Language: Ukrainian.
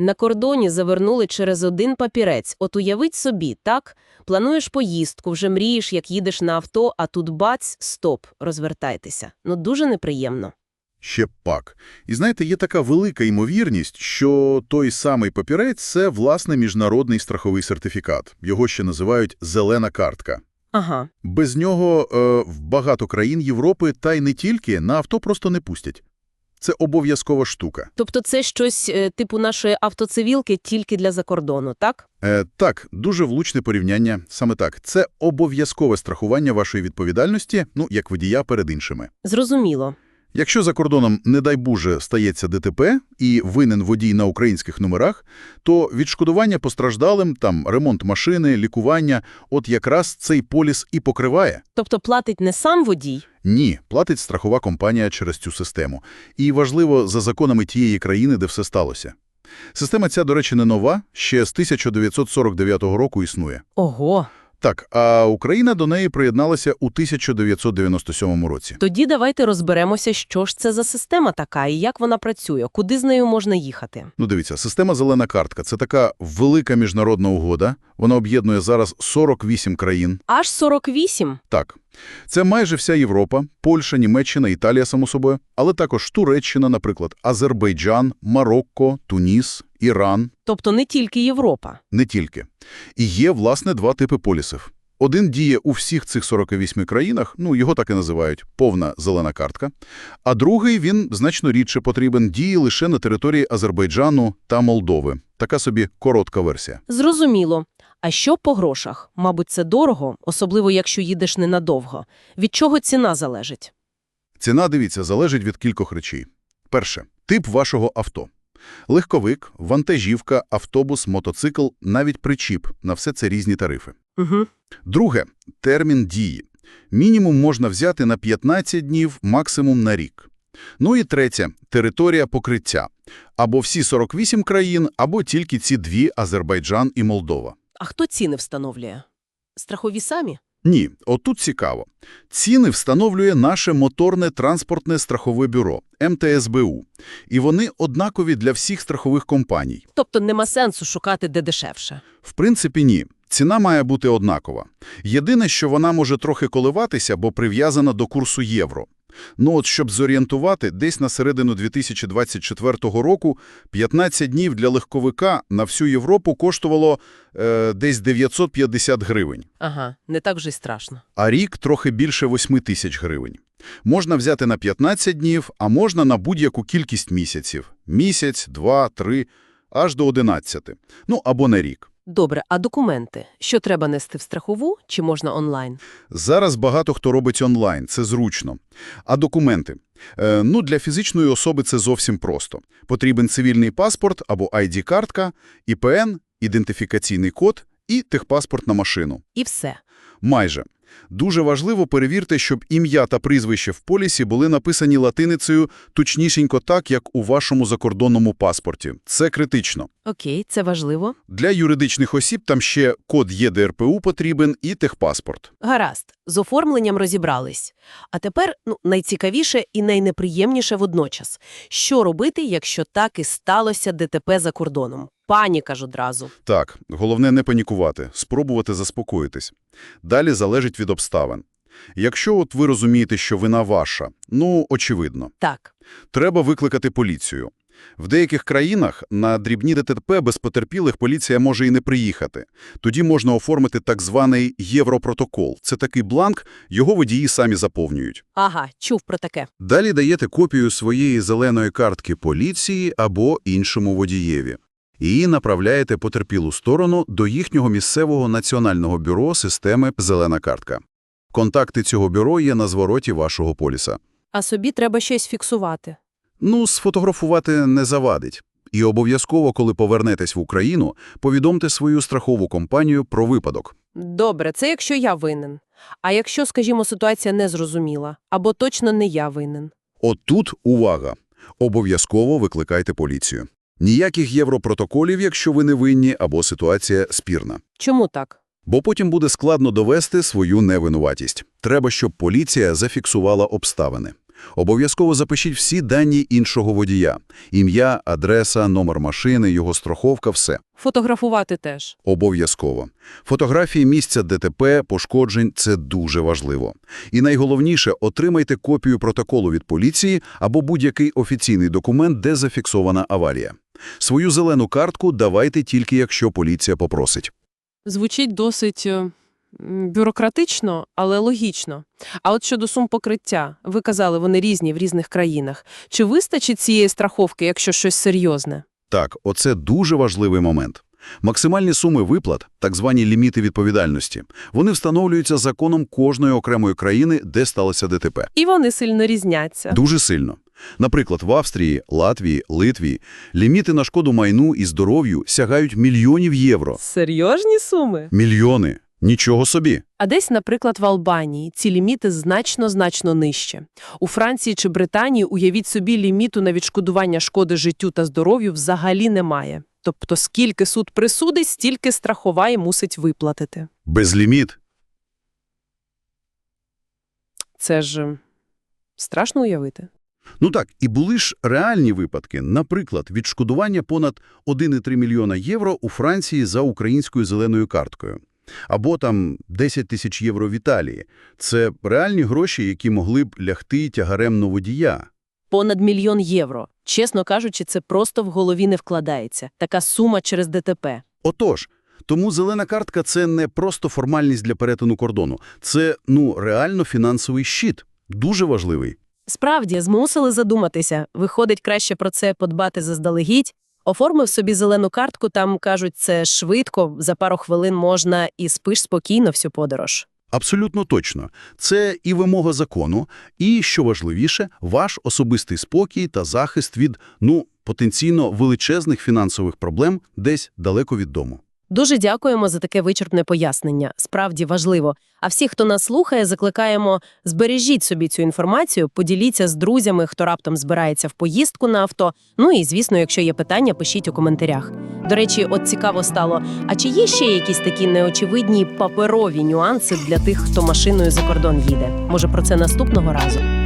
На кордоні завернули через один папірець. От уявіть собі, так? Плануєш поїздку, вже мрієш, як їдеш на авто, а тут бац, стоп, розвертайтеся. Ну, дуже неприємно. Ще пак. І знаєте, є така велика ймовірність, що той самий папірець – це, власне, міжнародний страховий сертифікат. Його ще називають «зелена картка». Ага. Без нього е, в багато країн Європи, та й не тільки, на авто просто не пустять. Це обов'язкова штука. Тобто це щось е, типу нашої автоцивілки тільки для закордону, так? Е, так, дуже влучне порівняння. Саме так. Це обов'язкове страхування вашої відповідальності, ну, як водія перед іншими. Зрозуміло. Якщо за кордоном, не дай Боже, стається ДТП і винен водій на українських номерах, то відшкодування постраждалим, там ремонт машини, лікування, от якраз цей поліс і покриває. Тобто платить не сам водій? Ні, платить страхова компанія через цю систему. І важливо, за законами тієї країни, де все сталося. Система ця, до речі, не нова, ще з 1949 року існує. Ого. Так, а Україна до неї приєдналася у 1997 році. Тоді давайте розберемося, що ж це за система така і як вона працює, куди з нею можна їхати. Ну, дивіться, система «Зелена картка» – це така велика міжнародна угода. Вона об'єднує зараз 48 країн. Аж 48? Так, це майже вся Європа, Польща, Німеччина, Італія, само собою, але також Туреччина, наприклад, Азербайджан, Марокко, Туніс, Іран, Тобто не тільки Європа. не тільки. І є, власне, два типи полісів. Один діє у всіх цих 48 країнах, ну, його так і називають повна зелена картка, а другий, він значно рідше потрібен, діє лише на території Азербайджану та Молдови. Така собі коротка версія. Зрозуміло. А що по грошах? Мабуть, це дорого, особливо якщо їдеш ненадовго. Від чого ціна залежить? Ціна, дивіться, залежить від кількох речей. Перше – тип вашого авто. Легковик, вантажівка, автобус, мотоцикл, навіть причіп – на все це різні тарифи. Угу. Друге – термін дії. Мінімум можна взяти на 15 днів, максимум на рік. Ну і третє – територія покриття. Або всі 48 країн, або тільки ці дві – Азербайджан і Молдова. А хто ціни встановлює? Страхові самі? Ні, отут цікаво. Ціни встановлює наше моторне транспортне страхове бюро – МТСБУ. І вони однакові для всіх страхових компаній. Тобто нема сенсу шукати де дешевше. В принципі, ні. Ціна має бути однакова. Єдине, що вона може трохи коливатися, бо прив'язана до курсу євро. Ну от, щоб зорієнтувати, десь на середину 2024 року 15 днів для легковика на всю Європу коштувало е, десь 950 гривень, Ага, не так вже й страшно. а рік трохи більше 8 тисяч гривень. Можна взяти на 15 днів, а можна на будь-яку кількість місяців. Місяць, два, три, аж до 11. Ну, або на рік. Добре, а документи? Що треба нести в страхову чи можна онлайн? Зараз багато хто робить онлайн, це зручно. А документи? Е, ну, для фізичної особи це зовсім просто. Потрібен цивільний паспорт або ID-картка, ІПН, ідентифікаційний код і техпаспорт на машину. І все. Майже. Дуже важливо перевірте, щоб ім'я та прізвище в полісі були написані латиницею точнісінько так, як у вашому закордонному паспорті. Це критично. Окей, це важливо. Для юридичних осіб там ще код ЄДРПУ потрібен і техпаспорт. Гаразд, з оформленням розібрались. А тепер, ну, найцікавіше і найнеприємніше водночас. Що робити, якщо так і сталося ДТП за кордоном? Паніка ж одразу. Так, головне не панікувати, спробувати заспокоїтись. Далі залежить від обставин. Якщо от ви розумієте, що вина ваша, ну, очевидно, Так, треба викликати поліцію. В деяких країнах на дрібні ДТП без потерпілих поліція може і не приїхати. Тоді можна оформити так званий Європротокол. Це такий бланк, його водії самі заповнюють. ага, чув про таке. Далі даєте копію своєї зеленої картки поліції або іншому водієві. І направляєте потерпілу сторону до їхнього місцевого національного бюро системи «Зелена картка». Контакти цього бюро є на звороті вашого поліса. А собі треба щось фіксувати. Ну, сфотографувати не завадить. І обов'язково, коли повернетесь в Україну, повідомте свою страхову компанію про випадок. Добре, це якщо я винен. А якщо, скажімо, ситуація незрозуміла, або точно не я винен. От тут увага! Обов'язково викликайте поліцію. Ніяких європротоколів, якщо ви не винні або ситуація спірна. Чому так? Бо потім буде складно довести свою невинуватість. Треба, щоб поліція зафіксувала обставини. Обов'язково запишіть всі дані іншого водія. Ім'я, адреса, номер машини, його страховка – все. Фотографувати теж. Обов'язково. Фотографії місця ДТП, пошкоджень – це дуже важливо. І найголовніше – отримайте копію протоколу від поліції або будь-який офіційний документ, де зафіксована аварія. Свою зелену картку давайте тільки, якщо поліція попросить. Звучить досить е, бюрократично, але логічно. А от щодо сум покриття, ви казали, вони різні в різних країнах. Чи вистачить цієї страховки, якщо щось серйозне? Так, оце дуже важливий момент. Максимальні суми виплат, так звані ліміти відповідальності, вони встановлюються законом кожної окремої країни, де сталося ДТП. І вони сильно різняться. Дуже сильно. Наприклад, в Австрії, Латвії, Литві ліміти на шкоду майну і здоров'ю сягають мільйонів євро. Серйозні суми? Мільйони. Нічого собі. А десь, наприклад, в Албанії ці ліміти значно-значно нижче. У Франції чи Британії, уявіть собі, ліміту на відшкодування шкоди життю та здоров'ю взагалі немає. Тобто скільки суд присудить, стільки страхова і мусить виплатити. Безліміт. Це ж е, страшно уявити. Ну так, і були ж реальні випадки. Наприклад, відшкодування понад 1,3 мільйона євро у Франції за українською зеленою карткою. Або там 10 тисяч євро в Італії. Це реальні гроші, які могли б лягти тягарем на водія. Понад мільйон євро. Чесно кажучи, це просто в голові не вкладається. Така сума через ДТП. Отож, тому зелена картка – це не просто формальність для перетину кордону. Це, ну, реально фінансовий щит. Дуже важливий. Справді, змусили задуматися. Виходить, краще про це подбати заздалегідь. Оформив собі зелену картку, там, кажуть, це швидко, за пару хвилин можна і спиш спокійно всю подорож. Абсолютно точно. Це і вимога закону, і, що важливіше, ваш особистий спокій та захист від, ну, потенційно величезних фінансових проблем десь далеко від дому. Дуже дякуємо за таке вичерпне пояснення. Справді важливо. А всі, хто нас слухає, закликаємо збережіть собі цю інформацію, поділіться з друзями, хто раптом збирається в поїздку на авто. Ну і, звісно, якщо є питання, пишіть у коментарях. До речі, от цікаво стало, а чи є ще якісь такі неочевидні паперові нюанси для тих, хто машиною за кордон їде? Може, про це наступного разу?